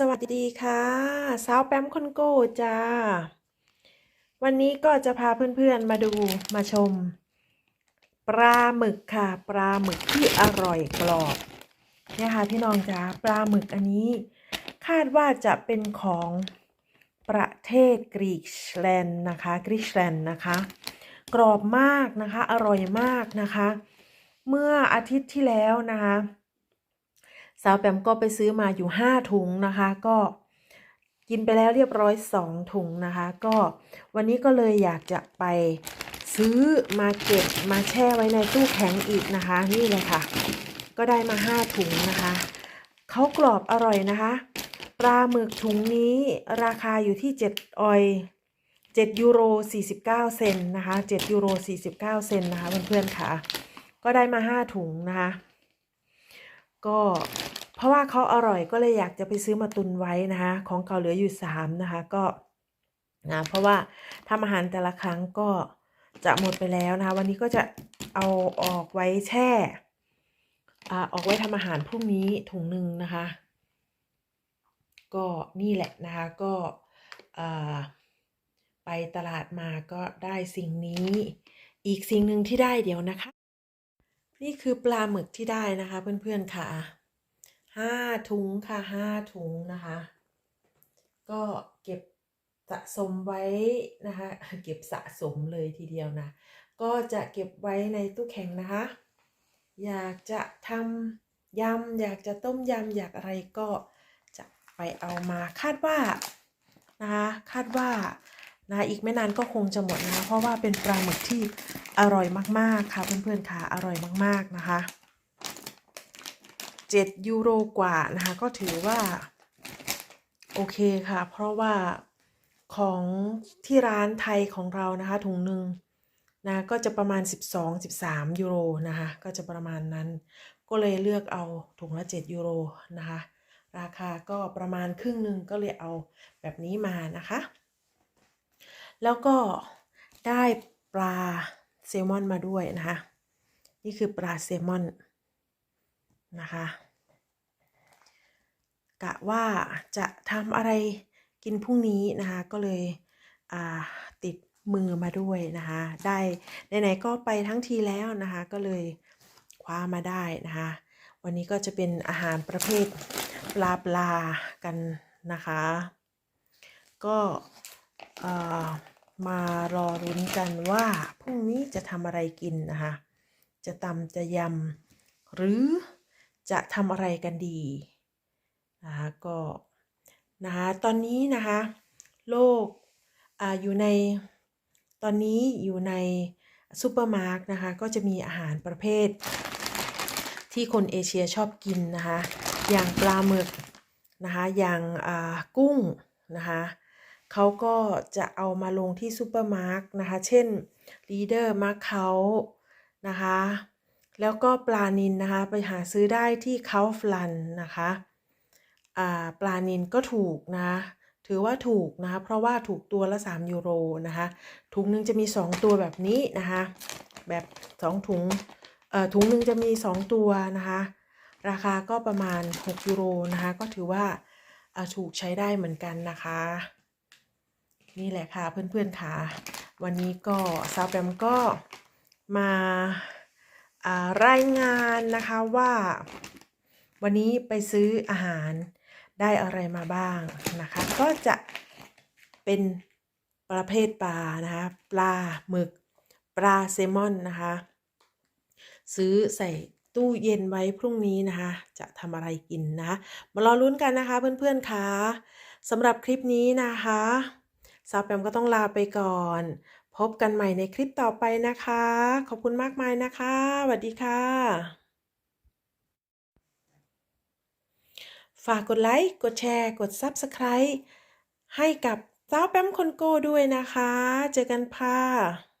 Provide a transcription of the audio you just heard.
สวัสดีค่ะสาวแป๊มคนโก้จ้า วันนี้ก็จะพาเพื่อนๆมาดูมาชม ปลาหมึกค่ะ ปลาหมึกที่อร่อยกรอบเนี่ยค่ะพี่น้องจ้าปลาหมึกอันนี้ คาดว่าจะเป็นของประเทศกรีซแลนด์นะคะกรีซแลนด์นะคะ กรอบมากนะคะ อร่อยมากนะคะ เมื่ออาทิตย์ที่แล้วนะคะ สาวแปมก็ไปซื้อมาอยู่ 5 ถุงนะคะ ก็กินไปแล้วเรียบร้อย 2 ถุงนะคะ ก็วันนี้ก็เลยอยากจะไปซื้อมาเก็บมาแช่ไว้ในตู้แข็งอีกนะคะ นี่เลยค่ะ ก็ได้มา 5 ถุงนะคะเขากรอบอร่อยนะคะ ปลาหมึกถุงนี้ราคาอยู่ที่ 7 ออย 7 ยูโร 49 เซนนะคะ 7 ยูโร 49 เซนนะคะเพื่อนๆค่ะ ก็ได้มา 5 ถุงนะคะ ก็ เพราะว่าเขาอร่อยก็เลยอยากจะไปซื้อมาตุนไว้นะคะของเก่าเหลืออยู่3นะคะก็นะเพราะว่าทำอาหารแต่ละครั้งก็จะหมดไปแล้วนะคะ วันนี้ก็จะเอาออกไว้แช่อ่าออกไว้ทำอาหารพรุ่งนี้ถุงหนึ่งนะคะ ก็นี่แหละนะคะก็อ่าไปตลาดมาก็ได้สิ่งนี้ อีกสิ่งหนึ่งที่ได้เดี๋ยวนะคะ นี่คือปลาหมึกที่ได้นะคะเพื่อนๆค่ะ ห้าถุงค่ะห้าถุงนะคะ ก็เก็บสะสมไว้นะคะ เก็บสะสมเลยทีเดียวนะ ก็จะเก็บไว้ในตู้แข็งนะคะ อยากจะทำยำอยากจะต้มยำอยากอะไรก็จะไปเอามาคาดว่านะคะคาดว่านะอีกไม่นานก็คงจะหมดนะคะเพราะว่าเป็นปลาหมึกที่อร่อยมากๆค่ะเพื่อนๆค่ะอร่อยมากๆนะคะ 7 ยูโรกว่านะคะ ก็ถือว่า โอเคค่ะ เพราะว่าของที่ร้านไทยของเรานะคะ ถุงหนึ่งนะก็จะประมาณ 12-13 ยูโรนะคะ ก็จะประมาณนั้น ก็เลยเลือกเอาถุงละ 7 ยูโรนะคะ ราคาก็ประมาณครึ่งหนึ่งก็เลยเอาแบบนี้มานะคะ แล้วก็ได้ปลาแซลมอนมาด้วยนะคะ นี่คือปลาแซลมอน นะคะกะว่าจะทำอะไรกินพรุ่งนี้นะคะก็เลยติดมือมาด้วยนะคะได้ไหนๆก็ไปทั้งทีแล้วนะคะก็เลยคว้ามาได้นะคะวันนี้ก็จะเป็นอาหารประเภทปลาปลากันนะคะ ก็มารอรุ้นกันว่าพรุ่งนี้จะทำอะไรกินนะคะจะตำจะยำหรือ จะทำอะไรกันดีนะคะก็นะคะตอนนี้นะคะโลกออยู่ในตอนนี้อยู่ในซูเปอร์มาร์ทนะคะก็จะมีอาหารประเภท ที่คนเอเชียชอบกินนะคะอย่างปลาหมึกนะคะอย่างอ่ากุ้งนะคะเขาก็จะเอามาลงที่ซูเปอร์มาร์ทนะคะเช่นลีเดอร์มาร์เขานะคะ แล้วก็ปลานินนะคะไปหาซื้อได้ที่เคาฟลันนะคะปลานินก็ถูกนะถือว่าถูกนะคะเพราะว่าถูกตัวละ 3 ยูโรนะคะถุงหนึ่งจะมี 2 ตัวแบบนี้นะคะแบบ 2 ถุงเอ่อถุงหนึ่งจะมี 2 ตัวนะคะราคาก็ประมาณ 6 ยูโรนะคะก็ถือว่าถูกใช้ได้เหมือนกันนะคะ นี่แหละค่ะเพื่อนๆค่ะ วันนี้ก็ซาวแปมก็มา รายงานนะคะว่า วันนี้ไปซื้ออาหารได้อะไรมาบ้างนะคะ ก็จะเป็นประเภทปลานะคะ ปลาหมึก ปลาเซลมอนนะคะ ซื้อใส่ตู้เย็นไว้พรุ่งนี้นะคะ จะทำอะไรกินนะมารอลุ้นกันนะคะเพื่อนๆค่ะสำหรับคลิปนี้นะคะ สาวแปมก็ต้องลาไปก่อน พบกันใหม่ในคลิปต่อไปนะคะ ขอบคุณมากมายนะคะสวัสดีค่ะ ฝากกดไลค์ กดแชร์ กด Subscribe ให้กับสาวแปมคนโก้ด้วยนะคะ เจอกันค่ะ